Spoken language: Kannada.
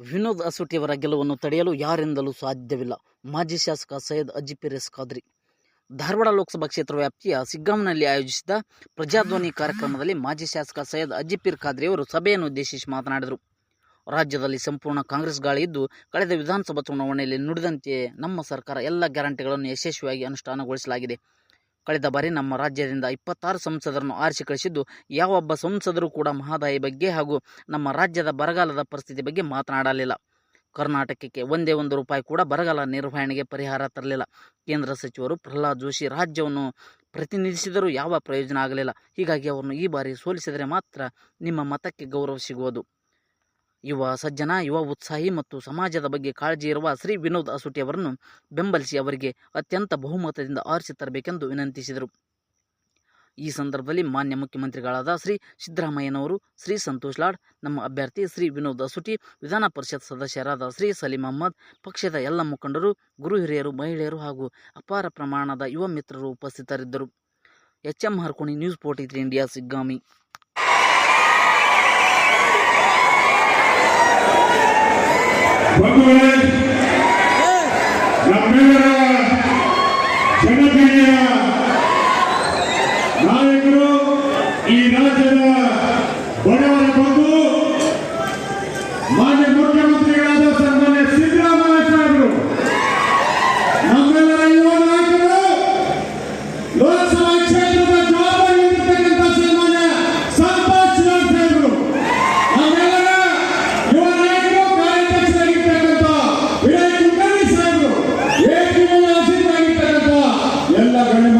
ವಿನೋದ್ ಅಸೂಟಿಯವರ ಗೆಲುವನ್ನು ತಡೆಯಲು ಯಾರಿಂದಲೂ ಸಾಧ್ಯವಿಲ್ಲ. ಮಾಜಿ ಶಾಸಕ ಸೈಯದ್ ಅಜಿಪಿರೆಸ್ ಖಾದ್ರಿ. ಧಾರವಾಡ ಲೋಕಸಭಾ ಕ್ಷೇತ್ರ ವ್ಯಾಪ್ತಿಯ ಸಿಗ್ಗಾಂನಲ್ಲಿ ಆಯೋಜಿಸಿದ ಪ್ರಜಾಧ್ವನಿ ಕಾರ್ಯಕ್ರಮದಲ್ಲಿ ಮಾಜಿ ಶಾಸಕ ಸೈಯದ್ ಅಜಿಪೀರ್ ಖಾದ್ರಿ ಅವರು ಸಭೆಯನ್ನು ಉದ್ದೇಶಿಸಿ ಮಾತನಾಡಿದರು. ರಾಜ್ಯದಲ್ಲಿ ಸಂಪೂರ್ಣ ಕಾಂಗ್ರೆಸ್ ಗಾಳಿ ಇದ್ದು, ಕಳೆದ ವಿಧಾನಸಭಾ ಚುನಾವಣೆಯಲ್ಲಿ ನುಡಿದಂತೆಯೇ ನಮ್ಮ ಸರ್ಕಾರ ಎಲ್ಲ ಗ್ಯಾರಂಟಿಗಳನ್ನು ಯಶಸ್ವಿಯಾಗಿ ಅನುಷ್ಠಾನಗೊಳಿಸಲಾಗಿದೆ. ಕಳೆದ ಬಾರಿ ನಮ್ಮ ರಾಜ್ಯದಿಂದ ಇಪ್ಪತ್ತಾರು ಸಂಸದರನ್ನು ಆರಿಸಿ ಕಳಿಸಿದ್ದು, ಯಾವೊಬ್ಬ ಸಂಸದರು ಕೂಡ ಮಹದಾಯಿ ಬಗ್ಗೆ ಹಾಗೂ ನಮ್ಮ ರಾಜ್ಯದ ಬರಗಾಲದ ಪರಿಸ್ಥಿತಿ ಬಗ್ಗೆ ಮಾತನಾಡಲಿಲ್ಲ. ಕರ್ನಾಟಕಕ್ಕೆ ಒಂದೇ ಒಂದು ರೂಪಾಯಿ ಕೂಡ ಬರಗಾಲ ನಿರ್ವಹಣೆಗೆ ಪರಿಹಾರ ತರಲಿಲ್ಲ. ಕೇಂದ್ರ ಸಚಿವರು ಪ್ರಹ್ಲಾದ್ ಜೋಶಿ ರಾಜ್ಯವನ್ನು ಪ್ರತಿನಿಧಿಸಿದರೂ ಯಾವ ಪ್ರಯೋಜನ ಆಗಲಿಲ್ಲ. ಹೀಗಾಗಿ ಅವರನ್ನು ಈ ಬಾರಿ ಸೋಲಿಸಿದರೆ ಮಾತ್ರ ನಿಮ್ಮ ಮತಕ್ಕೆ ಗೌರವ ಸಿಗುವುದು. ಯುವ ಸಜ್ಜನ, ಯುವ ಉತ್ಸಾಹಿ ಮತ್ತು ಸಮಾಜದ ಬಗ್ಗೆ ಕಾಳಜಿ ಇರುವ ಶ್ರೀ ವಿನೋದ್ ಅಸುಟಿ ಅವರನ್ನು ಬೆಂಬಲಿಸಿ ಅವರಿಗೆ ಅತ್ಯಂತ ಬಹುಮತದಿಂದ ಆರಿಸಿ ತರಬೇಕೆಂದು ವಿನಂತಿಸಿದರು. ಈ ಸಂದರ್ಭದಲ್ಲಿ ಮಾನ್ಯ ಮುಖ್ಯಮಂತ್ರಿಗಳಾದ ಶ್ರೀ ಸಿದ್ದರಾಮಯ್ಯನವರು, ಶ್ರೀ ಸಂತೋಷ್ ಲಾಡ್, ನಮ್ಮ ಅಭ್ಯರ್ಥಿ ಶ್ರೀ ವಿನೋದ್ ಅಸುಟಿ, ವಿಧಾನ ಪರಿಷತ್ ಸದಸ್ಯರಾದ ಶ್ರೀ ಸಲೀಂ ಅಹಮ್ಮದ್ ಪಕ್ಷದ ಎಲ್ಲ ಮುಖಂಡರು, ಗುರು ಹಿರಿಯರು, ಮಹಿಳೆಯರು ಹಾಗೂ ಅಪಾರ ಪ್ರಮಾಣದ ಯುವ ಮಿತ್ರರು ಉಪಸ್ಥಿತರಿದ್ದರು. H M Harkoni news forty three India ಸಿಗ್ಗಾಮಿ. 연맹하라 전업이냐 ಎಲ್ಲ